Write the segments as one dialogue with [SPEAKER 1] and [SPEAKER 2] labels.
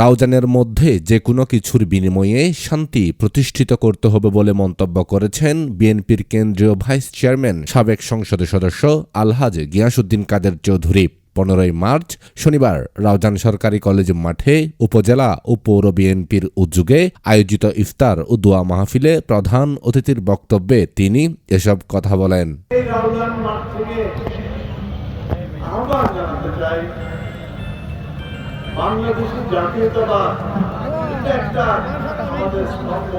[SPEAKER 1] রাউজানের মধ্যে যে কোনো কিছুর বিনিময়ে শান্তি প্রতিষ্ঠিত করতে হবে বলে মন্তব্য করেছেন বিএনপির কেন্দ্রীয় ভাইস চেয়ারম্যান, সাবেক সংসদের সদস্য আলহাজ গিয়াসুদ্দিন কাদের চৌধুরী। পনেরোই মার্চ, শনিবার, রাউজান সরকারি কলেজ মাঠে উপজেলা ও পৌর বিএনপির উদ্যোগে আয়োজিত ইফতার ও দোয়া মাহফিলে প্রধান অতিথির বক্তব্যে তিনি এসব কথা বলেন।
[SPEAKER 2] বাংলাদেশের জাতীয়তাবাদ এটা একটা আমাদের স্তম্ভ।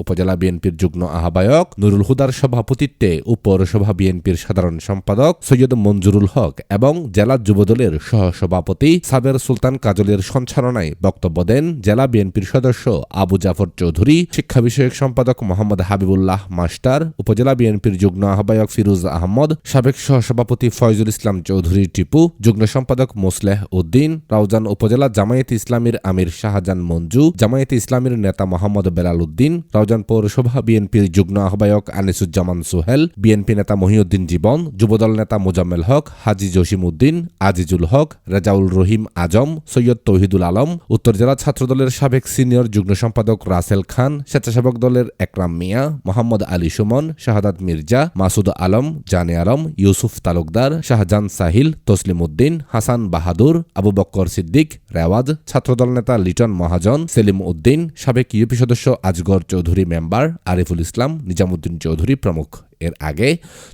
[SPEAKER 1] উপজেলা বিএনপির যুগ্ম আহ্বায়ক নুরুল হুদার সভাপতিত্বে ও পৌরসভা বিএনপির সাধারণ সম্পাদক সৈয়দ মঞ্জুরুল হক এবং জেলা যুবদলের সহসভাপতি সাবের সুলতান কাজলের সঞ্চালনায় বক্তব্য দেন জেলা বিএনপির সদস্য আবু জাফর চৌধুরী, শিক্ষা বিষয়ক সম্পাদক মোহাম্মদ হাবিবুল্লাহ মাস্টার, উপজেলা বিএনপির যুগ্ম আহ্বায়ক ফিরুজ আহমদ, সাবেক সহসভাপতি ফয়জুল ইসলাম চৌধুরী টিপু, যুগ্ম সম্পাদক মোসলেহ উদ্দিন, রাউজান উপজেলা জামায়াত ইসলামীর আমির শাহজান মঞ্জু, জামায়াত ইসলামীর নেতা মোহাম্মদ বেলাল উদ্দিন রাউজান পৌরসভা বিএনপির যুগ্ম আহ্বায়ক আনিসুজ্জামান সোহেল, বিএনপি নেতা মহিউদ্দিন জীবন, যুবদল নেতা মোজাম্মেল হক, হাজি জসিম উদ্দিন আজিজুল হক, রেজাউল রহিম আজম, সৈয়দ তৌহিদুল আলম, উত্তর জেলা ছাত্রদলের সাবেক সিনিয়র যুগ্ম সম্পাদক রাসেল খান, স্বেচ্ছাসেবক দলের একরাম মিয়া, মোহাম্মদ আলী সুমন, শাহাদাত মির্জা, মাসুদ আলম, জানে আলম, ইউসুফ তালুকদার শাহজান সাহিল, তসলিম উদ্দিন, হাসান বাহাদুর, আবু বক্কর সিদ্দিক, রেওয়াজ, ছাত্রদল নেতা লিটন মহাজন, সেলিম উদ্দিন, সাবেক ইউপি সদস্য আজগর চৌধুরী। মেম্বার আরিফুল ইসলাম নিজামুদ্দিন চৌধুরী প্রমুখ। এর আগে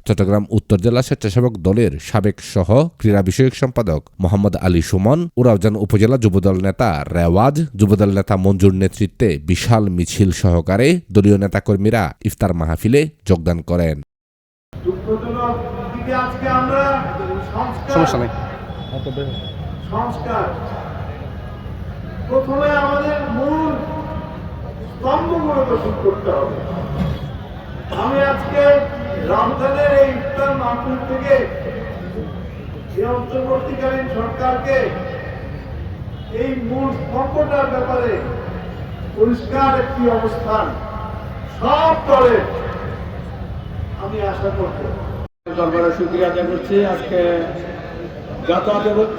[SPEAKER 1] চট্টগ্রাম উত্তর জেলা স্বেচ্ছাসেবক দলের সাবেক সহ ক্রীড়া বিষয়ক সম্পাদক মোহাম্মদ আলী সুমন উরাউজান উপজেলা যুবদল নেতা রেওয়াজ যুবদল নেতা মঞ্জুর নেতৃত্বে বিশাল মিছিল সহকারে দলীয় নেতাকর্মীরা ইফতার মাহফিলে যোগদান করেন।
[SPEAKER 2] সংস্কার। প্রথমে আমাদের স্তম্ভগুলো দূষণ করতে হবে। আমি আজকে রমজানের এই ইফতার মাহফিল থেকে এই অন্তর্বর্তীকালীন সরকারকে এই মূল স্তম্ভটার ব্যাপারে পরিষ্কার একটি অবস্থান সব দলের আমি আশা করব।
[SPEAKER 3] দরবারে শুক্রিয়া আদায় করছি। আজকে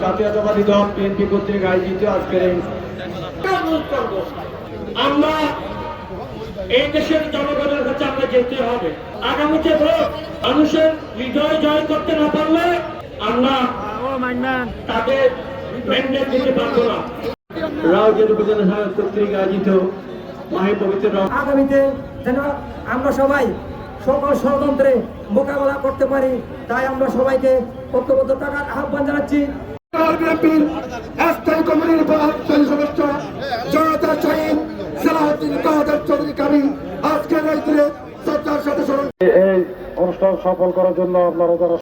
[SPEAKER 3] জাতীয়তাবাদী দল বিএনপি কর্তৃক আয়োজিত আজকের এই
[SPEAKER 4] আমরা এই দেশের জনগণের কাছে আমরা যেতে হবে। আগামীতে ভোট মানুষের হৃদয় জয় করতে না পারলে আমরা তাদের ম্যান্ডেট দিতে পারব না।
[SPEAKER 3] রাউজান উপজেলা কর্তৃক আয়োজিত মাহে পবিত্র রম-
[SPEAKER 5] আগামীতে যেন আমরা সবাই সকল ষড়যন্ত্রে মোকাবেলা করতে পারি তাই আমরা সবাইকে ঐক্যবদ্ধ থাকার আহ্বান জানাচ্ছি।
[SPEAKER 6] স্থায়ী কমিটির সদস্য জনতা
[SPEAKER 3] এই অনুষ্ঠান সফল করার জন্য আপনারা যারা